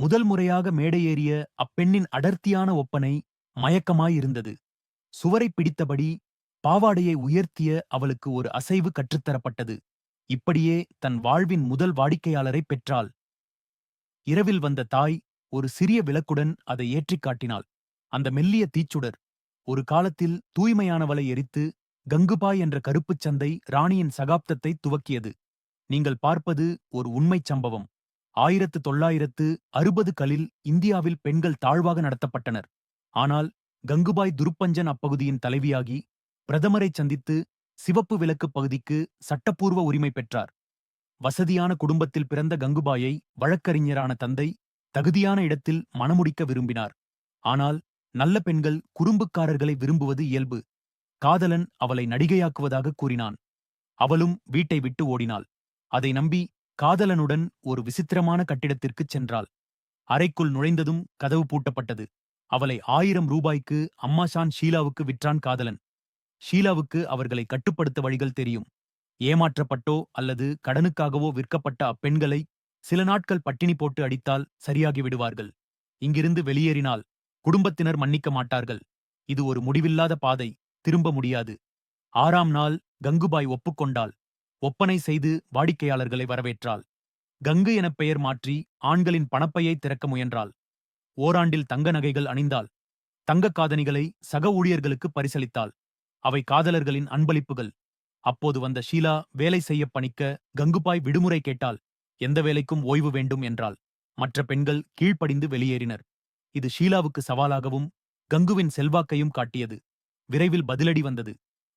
முதல் முறையாக மேடையேறிய அப்பெண்ணின் அடர்த்தியான ஒப்பனை மயக்கமாயிருந்தது. சுவரை பிடித்தபடி பாவாடையை உயர்த்திய அவளுக்கு ஒரு அசைவு கற்றுத்தரப்பட்டது. இப்படியே தன் வாழ்வின் முதல் வாடிக்கையாளரை பெற்றாள். இரவில் வந்த தாய் ஒரு சிறிய விளக்குடன் அதை ஏற்றிக் காட்டினாள். அந்த மெல்லிய தீச்சுடர் ஒரு காலத்தில் தூய்மையானவளை எரித்து கங்குபாய் என்ற கருப்புச் சந்தை ராணியின் சகாப்தத்தை துவக்கியது. நீங்கள் பார்ப்பது ஒரு உண்மைச் சம்பவம். ஆயிரத்து தொள்ளாயிரத்து அறுபது களில் இந்தியாவில் பெண்கள் தாழ்வாக நடத்தப்பட்டனர். ஆனால் கங்குபாய் துருப்பஞ்சன் அப்பகுதியின் தலைவியாகி பிரதமரை சந்தித்து சிவப்பு விளக்கு பகுதிக்கு சட்டப்பூர்வ உரிமை பெற்றார். வசதியான குடும்பத்தில் பிறந்த கங்குபாயை வழக்கறிஞரான தந்தை தகுதியான இடத்தில் மணமுடிக்க விரும்பினார். ஆனால் நல்ல பெண்கள் குறும்புக்காரர்களை விரும்புவது இயல்பு. காதலன் அவளை நடிகையாக்குவதாக கூறினான். அவளும் வீட்டை விட்டு ஓடினாள். அதை நம்பி காதலனுடன் ஒரு விசித்திரமான கட்டிடத்திற்குச் சென்றாள். அறைக்குள் நுழைந்ததும் கதவு பூட்டப்பட்டது. அவளை ஆயிரம் ரூபாய்க்கு அம்மாஷான் ஷீலாவுக்கு விற்றான் காதலன். ஷீலாவுக்கு அவர்களை கட்டுப்படுத்த வழிகள் தெரியும். ஏமாற்றப்பட்டோ அல்லது கடனுக்காகவோ விற்கப்பட்ட அப்பெண்களை சில நாட்கள் பட்டினி போட்டு அடித்தால் சரியாகி விடுவார்கள். இங்கிருந்து வெளியேறினால் குடும்பத்தினர் மன்னிக்க மாட்டார்கள். இது ஒரு முடிவில்லாத பாதை திரும்ப முடியாது. ஆறாம் நாள் கங்குபாய் ஒப்புக்கொண்டாள். ஒப்பனை செய்து வாடிக்கையாளர்களை வரவேற்றாள். கங்கு எனப் பெயர் மாற்றி ஆண்களின் பணப்பையை திறக்க முயன்றாள். ஓராண்டில் தங்க நகைகள் அணிந்தாள். தங்கக் காதணிகளை சக ஊழியர்களுக்கு பரிசளித்தாள். அவை காதலர்களின் அன்பளிப்புகள். அப்போது வந்த ஷீலா வேலை செய்ய பணிக்க கங்குபாய் விடுமுறை கேட்டாள். எந்த வேலைக்கும் ஓய்வு வேண்டும் என்றாள். மற்ற பெண்கள் கீழ்ப்படிந்து வெளியேறினர். இது ஷீலாவுக்கு சவாலாகவும் கங்குவின் செல்வாக்கையும் காட்டியது. விரைவில் பதிலடி வந்தது.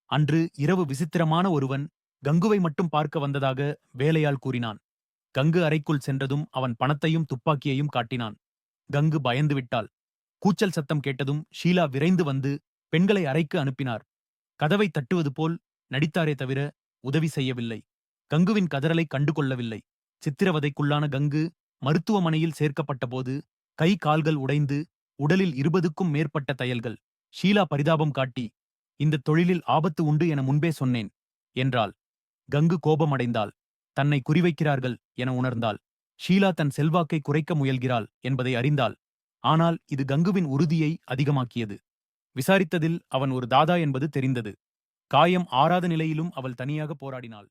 அன்று இரவு விசித்திரமான ஒருவன் கங்குவை மட்டும் பார்க்க வந்ததாக வேலையால் கூறினான். கங்கு அறைக்குள் சென்றதும் அவன் பணத்தையும் துப்பாக்கியையும் காட்டினான். கங்கு பயந்து விட்டாள். கூச்சல் சத்தம் கேட்டதும் ஷீலா விரைந்து வந்து பெண்களை அறைக்கு அனுப்பினார். கதவை தட்டுவது போல் நடித்தாரே தவிர உதவி செய்யவில்லை. கங்குவின் கதறலை கண்டுகொள்ளவில்லை. சித்திரவதைக்குள்ளான கங்கு மருத்துவமனையில் சேர்க்கப்பட்டபோது கை கால்கள் உடைந்து உடலில் இருபதுக்கும் மேற்பட்ட தையல்கள். ஷீலா பரிதாபம் காட்டி இந்த தொழிலில் ஆபத்து உண்டு என முன்பே சொன்னேன் என்றாள். கங்கு கோபமடைந்தாள். தன்னை குறிவைக்கிறார்கள் என உணர்ந்தாள். ஷீலா தன் செல்வாக்கை குறைக்க முயல்கிறாள் என்பதை அறிந்தாள். ஆனால் இது கங்குவின் உறுதியை அதிகமாக்கியது. விசாரித்ததில் அவன் ஒரு தாதா என்பது தெரிந்தது. காயம் ஆறாத நிலையிலும் அவள் தனியாக போராடினாள்.